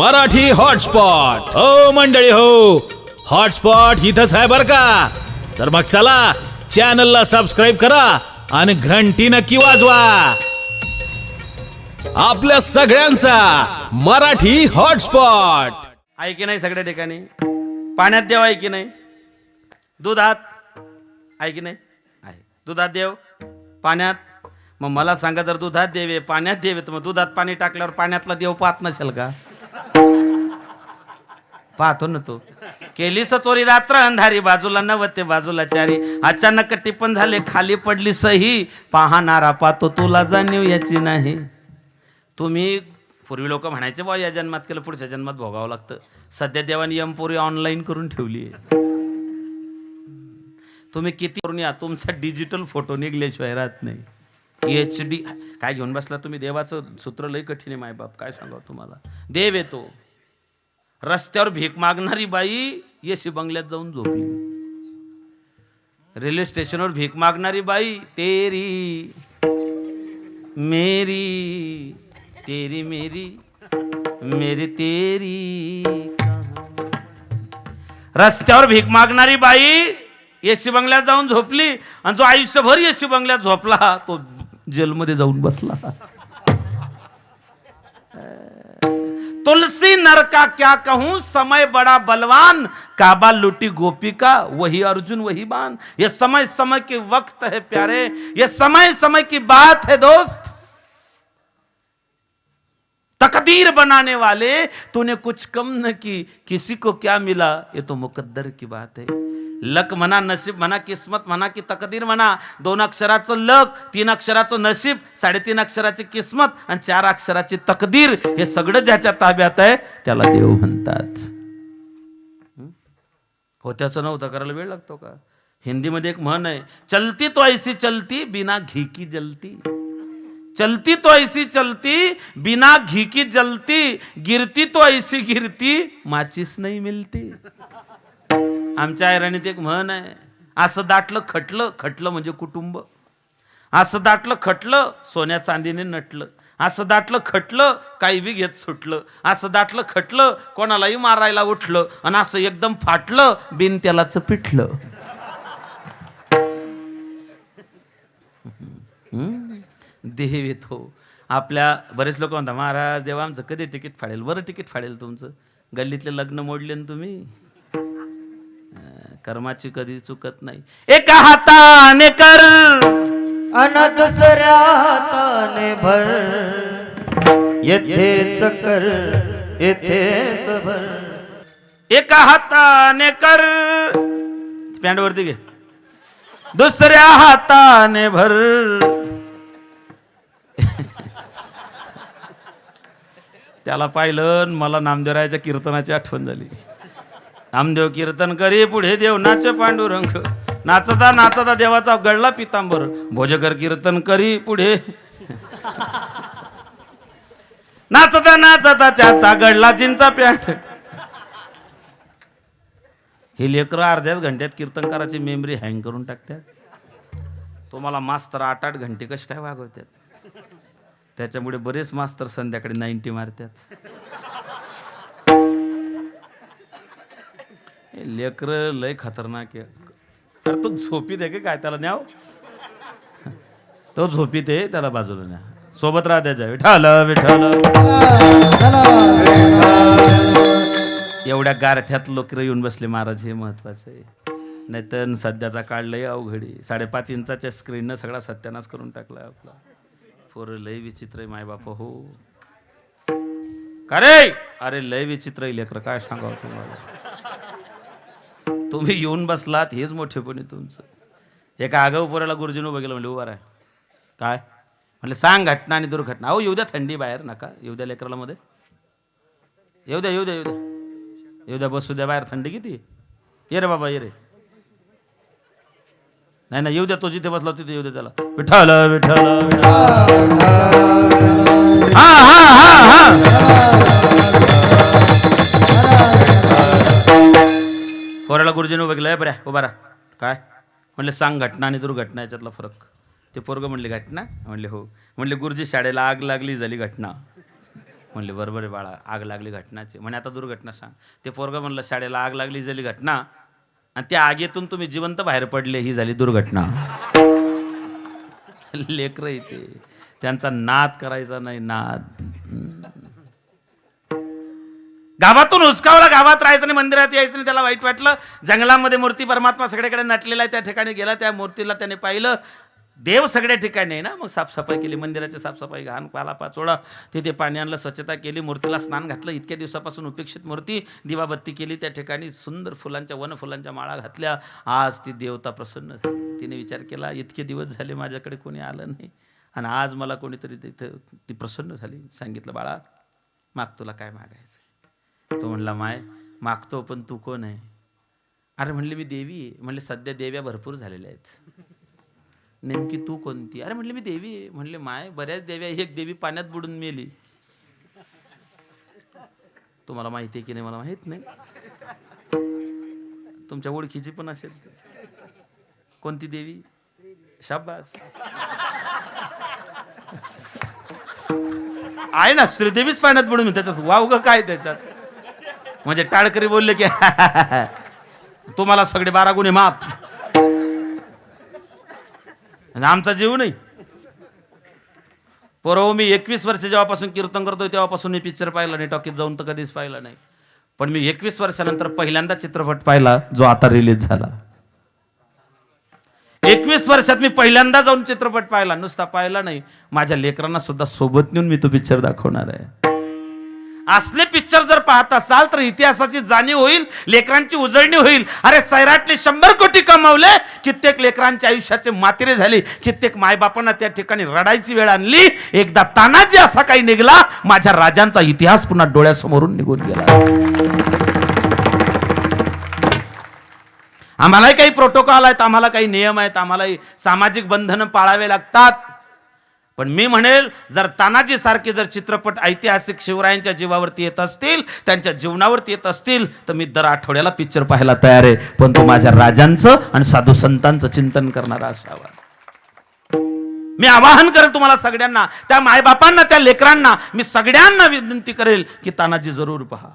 Marathi hotspot. हो मंडळी हो. हॉटस्पॉट इथंच आहे बर का? तर मग चला चॅनलला सबस्क्राईब करा आणि घंटी नक्की वाजवा. आपल्या सगळ्यांचा मराठी हॉटस्पॉट. आहे की नाही सगळ्या ठिकाणी? पाण्यात देव आहे की नाही? दुधात? आहे की नाही? आहे. दुधात देव? पाण्यात? मग मला सांगा जर दुधात देवे पाण्यात देवे तर मग दुधात पाणी टाकल्यावर पाण्यातला देव पाहत नसेल का? पाहतो ना तो. केलीस चोरी रात्र अंधारी बाजूला नवते बाजूला चारी. अचानक टिपण झाले खाली पडली सही. पाहणारा पाहतो तुला जाणीव याची नाही. तुम्ही पूर्वी लोक म्हणायचे बा या जन्मात केलं पुढच्या जन्मात भोगावं लागतं. सध्या देवानी यमपुरी ऑनलाईन करून ठेवली आहे. तुम्ही किती करून या? तुमचा डिजिटल फोटो निघल्याशिवाय राहत नाही. एच डी काय घेऊन बसला तुम्ही? देवाचं सूत्र लई कठीण आहे मायबाप. काय सांगा तुम्हाला? देव येतो. रस्त्यावर भीक मागणारी बाई येशी बंगल्यात जाऊन झोपली. रेल्वे स्टेशनवर भीक मागणारी बाई तेरी मेरी तेरी मेरी मेरी तेरी. रस्त्यावर भीक मागणारी बाई एसी बंगल्यात जाऊन झोपली आणि जो आयुष्यभर एसी बंगल्यात झोपला तो जेलमध्ये जाऊन बसला. तुलसी नर का क्या कहूँ? समय बड़ा बलवान। काबा लुटी गोपी का, वही अर्जुन, वही बान ये समय समय के वक्त है प्यारे। ये समय समय की बात है दोस्त। तकदीर बनाने वाले, तूने कुछ कम न की। किसी को क्या मिला? ये तो मुकद्दर की बात है। लक म्हणा नशीब म्हणा किस्मत म्हणा की तकदीर म्हणा. दोन अक्षराचं लक तीन अक्षराचं नशीब साडेतीन अक्षराची किस्मत आणि चार अक्षराची तकदीर हे सगळं ज्याच्या ताब्यात आहे त्याला देव म्हणतात. होत्याचं नव्हतं करायला वेळ लागतो का? हिंदीमध्ये एक म्हण आहे चलती तो ऐसी चलती बिना घी की जलती. चलती तो ऐसी चलती बिना घी की जलती गिरती तो ऐसी गिरती माचीस नाही मिलती. आमच्या ऐराणीत एक म्हण आहे असं दाटलं खटलं. खटलं म्हणजे कुटुंब. असं दाटलं खटलं. सोन्या चांदीने नटलं. असं दाटलं खटलं. काही बी घेत सुटलं. असं दाटलं खटलं. कोणालाही मारायला उठलं आणि असं एकदम फाटलं बिन त्यालाच पिठलं. देह येतो हो. आपल्या बरेच लोक म्हणतात महाराज देवा आमचं कधी तिकीट फाडेल? बरं तिकीट फाडेल तुमचं? गल्लीतले लग्न मोडले ना तुम्ही? कर्माची कधी चुकत नाही. एका हाताने कर. अन दुसऱ्या हाताने भर. येथेच कर येथेच भर. एका हाताने कर. पॅन्ट वरती घे. दुसऱ्या हाताने भर. त्याला पाहिलं मला नामदेवरायाच्या कीर्तनाची आठवण झाली. नामदेव कीर्तन करी पुढे देव नाच पांडुरंग. नाचता नाचता देवाचा गळला पितांबर. भोजकर कीर्तन करी पुढे. नाचता नाचता त्याचा गडला चिंचा पॅन्ट हे लेकरं अर्ध्याच घंट्यात कीर्तनकाराची मेमरी हँग करून टाकतात. तुम्हाला मास्तर आठ आठ घंटे कसे काय वागवतात? त्याच्यामुळे बरेच मास्तर संध्याकाळी नाईन्टी मारतात. लेकरं लय खतरनाक आहे. तो झोपीत आहे काय त्याला न्याव? तो झोपीत आहे त्याला बाजूला न्या. सोबत राहा त्याच्या. विठाल विठाल एवढ्या गारठ्यात लोक येऊन बसले महाराज हे महत्वाचं आहे. नाही तर सध्याचा काळ लय अवघडी साडेपाच इंचाच्या स्क्रीननं सगळा सत्यानाश करून टाकला आपला. पोरं लय विचित्र आहे मायबाप हो. का रे? अरे लय विचित्र आहे लेकर. काय सांगावं तुम्हाला? तुम्ही येऊन बसलात हेच मोठेपणे तुमचं. एका आगाऊपुराला गुरुजीनं उभं केलं म्हणजे उभा काय? म्हणलं सांग घटना आणि दुर्घटना. अहो येऊ द्या थंडी बाहेर नका. येऊ द्या लेकराला मध्ये. येऊ द्या येऊ द्या येऊ द्या. येऊ द्या बसू द्या बाहेर थंडी किती ये रे बाबा ये रे. नाही नाही येऊ द्या तो जिथे बसला तिथे येऊ द्या त्याला. विठाल विठाल हा हा हा हा. पोराला गुरुजीने उभं केलं बऱ्या उभारा काय? म्हणले सांग घटना आणि दुर्घटना याच्यातला फरक. ते पोरग म्हणले घटना? म्हणले हो. म्हणले गुरुजी शाळेला आग लागली झाली घटना. म्हणले बरोबर आहे बाळा आग लागली घटनाची. म्हणे आता दुर्घटना सांग. ते पोरगं म्हणलं शाळेला आग लागली झाली घटना. आणि त्या आगेतून तुम्ही जिवंत बाहेर पडले ही झाली दुर्घटना. लेकर इथे. त्यांचा नाद करायचा नाही नाद. गावातून हुसकावला गावात राहायचं नाही मंदिरात यायचं नाही त्याला वाईट वाटलं. जंगलामध्ये मूर्ती परमात्मा सगळीकडे नटलेला आहे त्या ठिकाणी गेला त्या मूर्तीला त्याने पाहिलं. देव सगळ्या ठिकाणी आहे ना. मग साफसफाई केली मंदिराची साफसफाई घाण पाला पाचोळा तिथे पाणी आणलं स्वच्छता केली मूर्तीला स्नान घातलं. इतक्या दिवसापासून उपेक्षित मूर्ती दिवाबत्ती केली. त्या ठिकाणी सुंदर फुलांच्या वन फुलांच्या माळा घातल्या. आज ती देवता प्रसन्न झाली. तिने विचार केला इतके दिवस झाले माझ्याकडे कोणी आलं नाही. आणि आज मला कोणीतरी तिथं ती प्रसन्न झाली. सांगितलं बाळा माग तुला काय मागायचं? तो म्हणला माय मागतो पण तू कोण आहे? अरे म्हणले मी देवी आहे. म्हणले सध्या देव्या भरपूर झालेल्या आहेत. नेमकी तू कोणती? अरे म्हणले मी देवी आहे. म्हणले माय बऱ्याच देव्या एक देवी पाण्यात बुडून मेली. तुम्हाला माहिती आहे की नाही मला माहीत नाही. तुमच्या ओळखीची पण असेल कोणती देवी? शाबास. आहे ना श्रीदेवीच पाण्यात बुडून त्याच्यात वाव ग काय त्याच्यात? म्हणजे टाळकरी बोलले की तुम्हाला सगळे बारा गुन्हे माफ. आमचा जीव नाही. परवा हो, मी एकवीस वर्ष जेव्हापासून कीर्तन करतोय तेव्हापासून मी पिक्चर पाहिला नाही टॉकीत जाऊन तर कधीच पाहिला नाही. पण मी एकवीस वर्षानंतर पहिल्यांदा चित्रपट पाहिला जो आता रिलीज झाला. एकवीस वर्षात मी पहिल्यांदा जाऊन चित्रपट पाहिला नुसता पाहिला नाही. माझ्या लेकरांना सुद्धा सोबत नेऊन मी तो पिक्चर दाखवणार आहे. असले पिक्चर जर पाहत असाल तर इतिहासाची जाणीव होईल लेकरांची उजळणी होईल. अरे सैराटने शंभर कोटी कमावले कित्येक लेकरांच्या आयुष्याचे मातिरे झाले. कित्येक मायबापांना त्या ठिकाणी रडायची वेळ आणली. एकदा तानाजी असा काही निघला माझ्या राजांचा इतिहास पुन्हा डोळ्यासमोरून निघून गेला. आम्हालाही काही प्रोटोकॉल आहेत आम्हाला काही नियम आहेत आम्हालाही सामाजिक बंधनं पाळावे लागतात. पण मी म्हणेल जर तानाजी सारखे जर चित्रपट ऐतिहासिक शिवरायांच्या जीवावरती येत असतील त्यांच्या जीवनावरती येत असतील तर मी दर आठवड्याला पिक्चर पाहायला तयार आहे. पण तो माझ्या राजांचं आणि साधू संतांचं चिंतन करणारा असावा. मी आवाहन करेल तुम्हाला सगळ्यांना त्या मायबापांना त्या लेकरांना मी सगळ्यांना विनंती करेल की तानाजी जरूर पहा.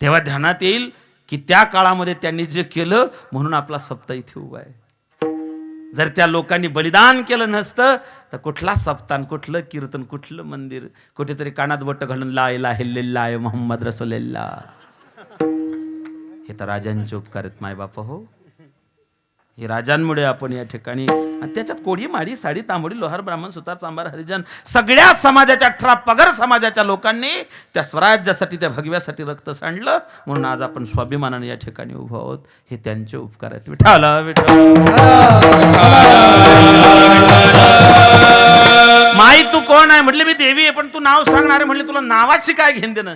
तेव्हा ध्यानात येईल की त्या काळामध्ये त्यांनी जे केलं म्हणून आपला सप्ताह इथे उभा आहे. जर त्या लोकांनी बलिदान केलं नसतं तर कुठला सप्तान कुठलं कीर्तन कुठलं मंदिर? कुठेतरी कानात बोट घालून ला हेल्लेला आहे मोहम्मद रसोलेल्ला हे तर राजांचे उपकार आहेत मायबापा हो. हे राजांमुळे आपण या ठिकाणी आणि त्याच्यात कोडी माडी साडी तांबडी लोहार ब्राह्मण सुतार चांबार हरिजन सगळ्या समाजाच्या अठरा पगार समाजाच्या लोकांनी त्या स्वराज्यासाठी त्या भगव्यासाठी रक्त सांडलं. म्हणून आज आपण स्वाभिमानाने या ठिकाणी उभं आहोत. हे त्यांचे उपकार आहेत. विठाला विठ्ठल. माई तू कोण आहे? म्हटले मी देवी आहे पण तू नाव सांगणार आहे. म्हणले तुला नावाशी काय घेऊन देणं?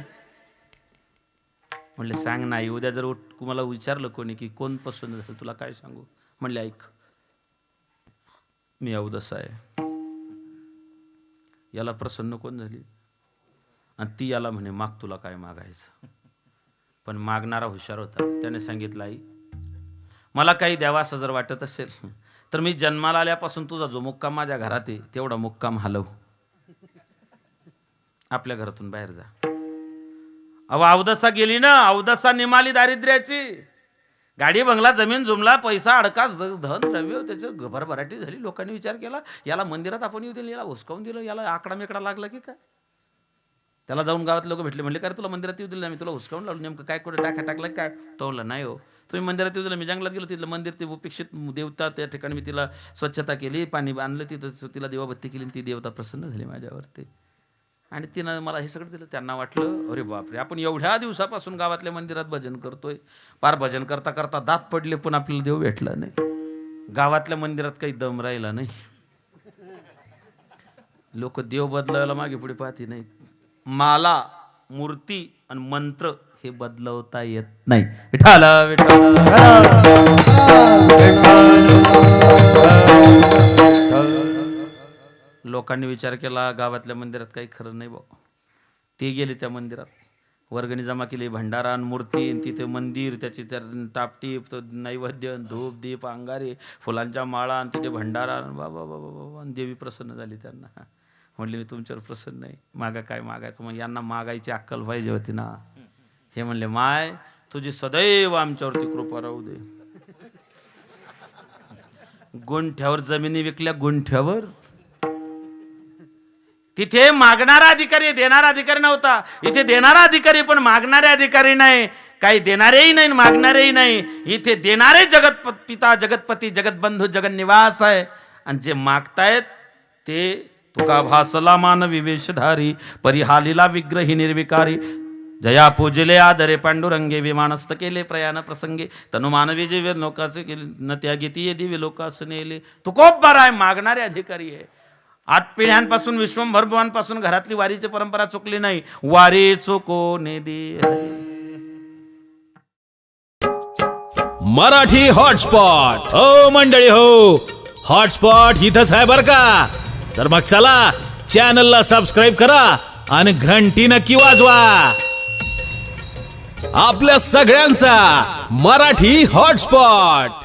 म्हणले सांग नाही. उद्या जर तुम्हाला मला विचारलं कोणी की कोण पसंत झालं तुला काय सांगू? म्हणले ऐक मी अवदस आहे. याला प्रसन्न कोण झाली? आणि ती याला म्हणे माग तुला काय मागायचं? पण मागणारा हुशार होता. त्याने सांगितलं आई मला काही द्यावा असं जर वाटत असेल तर मी जन्माला आल्यापासून तुझा जो मुक्काम माझ्या घरात आहे तेवढा मुक्काम हलव. आपल्या घरातून बाहेर जा. अहो अवदसा गेली ना? अवदसा निमाली दारिद्र्याची. गाडी बंगला जमीन जुमला पैसा अडका धन द्रव्य त्याचं भरभराटी झाली. लोकांनी विचार केला याला मंदिरात आपण येऊ दिलं याला हुसकावून दिलं याला आकडा मेकडा लागला की काय? त्याला जाऊन गावात लोक भेटले म्हणले काय तुला मंदिरात येऊ दिलं मी तुला हुसकावून लावलं नेमकं काय कुठे टाका टाकलं काय? तो म्हणला नाही हो. तुम्ही मंदिरात येऊ दिलं मी जंगलात गेलो तिथलं मंदिर ते उपेक्षित देवता त्या ठिकाणी मी तिला स्वच्छता केली पाणी आणलं तिथं तिला देवाबत्ती केली आणि ती देवता प्रसन्न झाली माझ्यावरती. आणि तिनं मला हे सगळं दिलं. त्यांना वाटलं अरे बापरे आपण एवढ्या दिवसापासून गावातल्या मंदिरात भजन करतोय. पार भजन करता करता दात पडले पण आपल्याला देव भेटला नाही. गावातल्या मंदिरात काही दम राहिला नाही. लोक देव बदलायला मागे पुढे पाहते नाहीत. माला मूर्ती आणि मंत्र हे बदलवता येत नाही. विठाल विठाल लोकांनी विचार केला गावातल्या मंदिरात काही खरं नाही भाऊ. ते गेले त्या मंदिरात. वर्गणी जमा केली भंडारा मूर्ती तिथे मंदिर त्याची त्या टापटीप नैवेद्य धूप दीप अंगारे फुलांच्या माळा आणि तिथे भंडारा बाबा बाबा बाबा देवी प्रसन्न झाली त्यांना. म्हणले मी तुमच्यावर प्रसन्न नाही. मागा काय मागायचं? मग यांना मागायची अक्कल पाहिजे होती ना. हे म्हणले माय तुझी सदैव आमच्यावरती कृपा राहू दे. गुंठ्यावर जमिनी विकल्या गुंठ्यावर तिथे मागणारा अधिकारी देणारा अधिकारी नव्हता. इथे देणारा अधिकारी पण मागणारे अधिकारी नाही. काही देणारेही नाही मागणारेही नाही. इथे देणारे जगत पिता जगतपती जगतबंधू जगन्निवास आहे. आणि जे मागतायत ते तुका भासला मान विवेशधारी परिहालीला विग्रही निर्विकारी. जया पूजले आदरे पांडुरंगे विमानस्थ केले प्रयाण प्रसंगे. तनु मानवी जीवे लोकाचे केले न त्या ये दिवे लोकास नेले तू आहे मागणारे अधिकारी आहे आठ पिढ्यांपासून विश्वंभरभुवांपासून घरातली वारीची परंपरा चुकली नाही. वारी चुकोने दे मराठी हॉटस्पॉट. हो मंडळी हो. हॉटस्पॉट इथंच आहे बर का? तर मग चला चॅनलला सबस्क्राईब करा आणि घंटी नक्की वाजवा. आपल्या सगळ्यांचा मराठी हॉटस्पॉट.